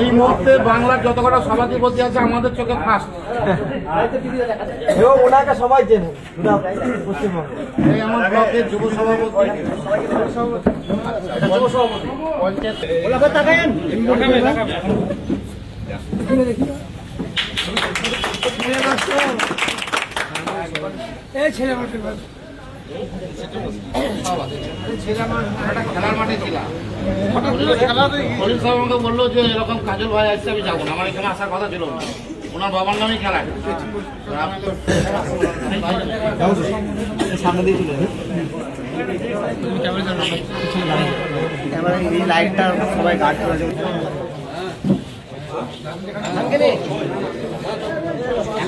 এই মুহূর্তে বাংলার যত কটা সভাধিপতি আছে আমাদের চোখে ফার্স্ট ওনাকে সবাই চেনে। এই আমার ব্লকের যুব সভাপতি। যুব সভাপতি পঞ্চায়েত খেলার মাঠে ছিলাম হরিণ আমাকে বলল যে এরকম কাজল ভাই আসছে আমি যাব না আমার এখানে আসার কথা ছিল না ওনার বাবার নামই খেলা সামনে দিয়ে চলে সবাই গার্ড করে